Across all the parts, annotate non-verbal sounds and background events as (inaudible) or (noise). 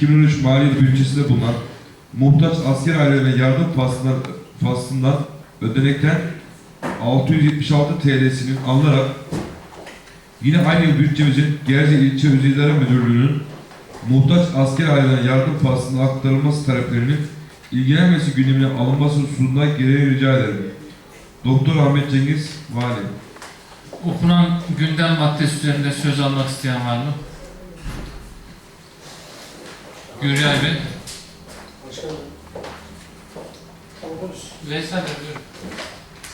2013 maliyet bütçesinde bulunan muhtaç asker ailelerine yardım faslından, faslından ödenekten 676 TL'sinin alınarak yine aynı bütçemizin Gerze İlçe Özel Müdürlüğü'nün muhtaç asker ailelerine yardım faslına aktarılması taleplerinin ilgilenmesi gündemine alınması hususunda gereği rica ederim. Doktor Ahmet Cengiz, Vali. Okunan gündem maddesi üzerinde söz almak isteyen var mı? Güray Bey. Başkanım. Veysel buyurun.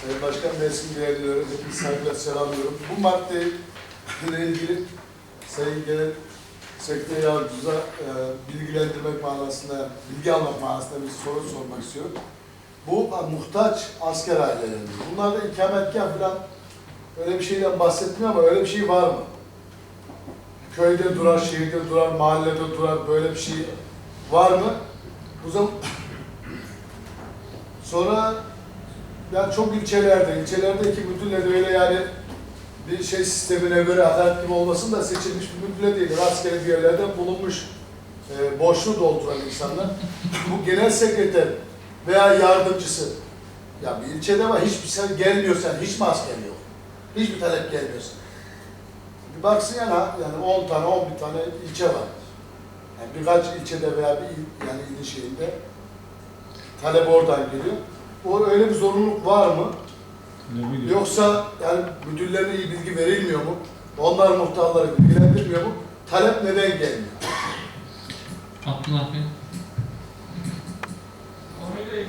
Sayın Başkan Mersin değerlileri hepinizi saygıyla selamlıyorum. Bu maddeyle ilgili Sayın Genel Sekreter Yardımcımıza e, bilgilendirmek manasında, bilgi almak manasında bir soru sormak istiyorum. Bu muhtaç asker aileleri. Bunlarda ikametgah falan öyle bir şeyden bahsetmiyor ama öyle bir şey var mı? Köyde durar, şehirde durar, mahallede durar böyle bir şey var mı? O zaman (coughs) sonra yani çok ilçelerde, ilçelerdeki müdürler öyle yani bir şey sistemine göre adalet gibi olmasın da seçilmiş bir müdürle değil, rastgele bir yerlerde bulunmuş e, boşluğu dolduran insanlar. Bu genel sekreter veya yardımcısı, ya bir ilçede var hiçbir şey gelmiyorsan, hiç mi asker yok? Hiçbir talep gelmiyorsa. Bir baksın yani, yani 10 tane, 11 tane ilçe var. Yani birkaç ilçede veya bir il, yani ilin şeyinde talep oradan geliyor. O öyle bir zorunluluk var mı? Yoksa yani müdürlerine iyi bilgi verilmiyor mu? Onlar muhtarları bilgilendirmiyor mu? Talep neden gelmiyor? Abdullah Bey. Konuyla,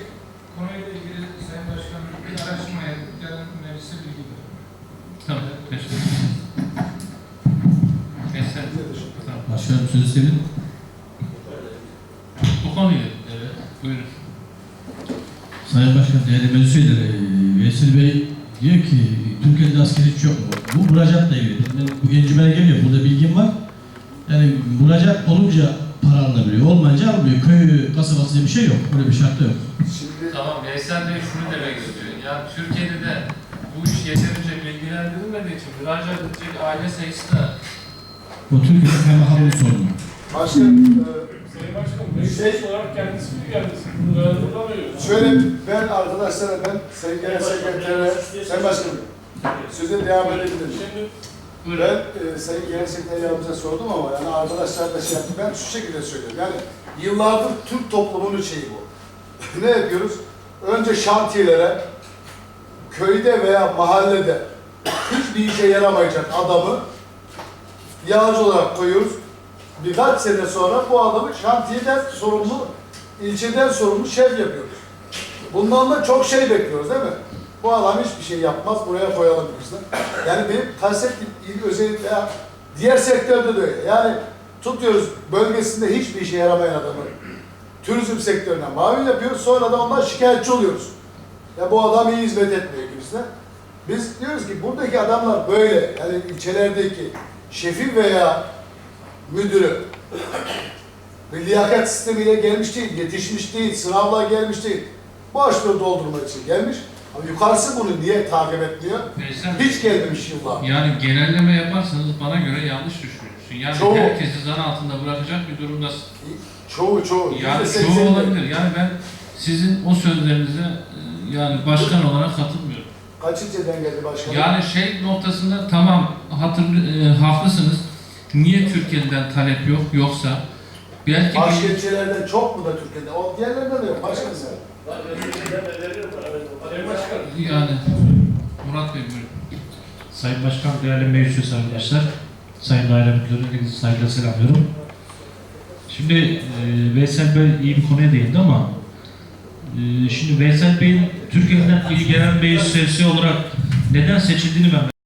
konuyla ilgili Sayın Başkanım bir araştırmaya gelen meclise bilgi verin. Tamam. Teşekkür ederim. Veysel. Başkanım sözü senin. Bu konuyu evet. Buyurun. Sayın Başkan, değerli meclis üyeleri, Veysel Bey diyor ki Türkiye'de asker hiç yok mu? Bu müracaatla ilgili. Ben, bu encümene geliyor, burada bilgim var. Yani müracaat olunca para alınabiliyor, olmayınca alınmıyor. Köy kasabası diye bir şey yok, böyle bir şart da yok. Şimdi Tamam Veysel Bey şunu demek istiyor. Yani Türkiye'de de bu iş yeterince bilgilendirilmediği için müracaat edecek aile sayısı da Bu Türkiye'de kaymakamlık sorunu. başkanım, e, Sayın Başkanım, meclis olarak kendisi mi bulamıyoruz. şöyle ben arkadaşlara ben Sayın Genel Sekreter'e, Sayın Başkanım, söze devam edebilirim. Şimdi. Ben e, Sayın Genel Sekreter Yardımcı'na sordum ama yani arkadaşlar da şey yaptı. Ben şu şekilde söylüyorum. Yani yıllardır Türk toplumunun şeyi bu. (laughs) ne yapıyoruz? Önce şantiyelere, köyde veya mahallede hiçbir işe yaramayacak adamı yağcı olarak koyuyoruz. Birkaç sene sonra bu adamı şantiyeden sorumlu, ilçeden sorumlu şef yapıyoruz. Bundan da çok şey bekliyoruz değil mi? Bu adam hiçbir şey yapmaz, buraya koyalım bizden. Yani benim kastettiğim il özellikle diğer sektörde de öyle. Yani tutuyoruz bölgesinde hiçbir işe yaramayan adamı. Turizm sektörüne mavi yapıyoruz, sonra da ondan şikayetçi oluyoruz. Ya bu adam iyi hizmet etmiyor gibisine. Biz diyoruz ki buradaki adamlar böyle, yani ilçelerdeki şefi veya müdürü bir liyakat sistemiyle gelmiş değil, yetişmiş değil, sınavla gelmiş değil. Boşluğu doldurmak için gelmiş. Ama yukarısı bunu niye takip etmiyor? Bey. Hiç gelmemiş yıllar. Yani genelleme yaparsanız bana göre yanlış düşünüyorsun. Yani Çoğu. herkesi zan altında bırakacak bir durumdasın. Çoğu çoğu. Yani çoğu olabilir. Yani ben sizin o sözlerinize e, yani başkan olarak katılmıyorum. Kaç ilçeden geldi başkanım? Yani şey noktasında tamam hatır, e, haklısınız. Niye Türkiye'den talep yok yoksa belki Başka bir, ilçelerden çok mu da Türkiye'de? O diğerlerinde de yok. Başkanım. Sayın Başkanım, yani Murat Bey buyurun. Sayın Başkan, değerli meclis üyesi arkadaşlar, Sayın Daire Müdürü, hepinizi saygıyla selamlıyorum. Şimdi e, Veysel Bey iyi bir konuya değindi ama e, şimdi Veysel Bey'in Türkiye'den ilgilenen meclis üyesi olarak neden seçildiğini ben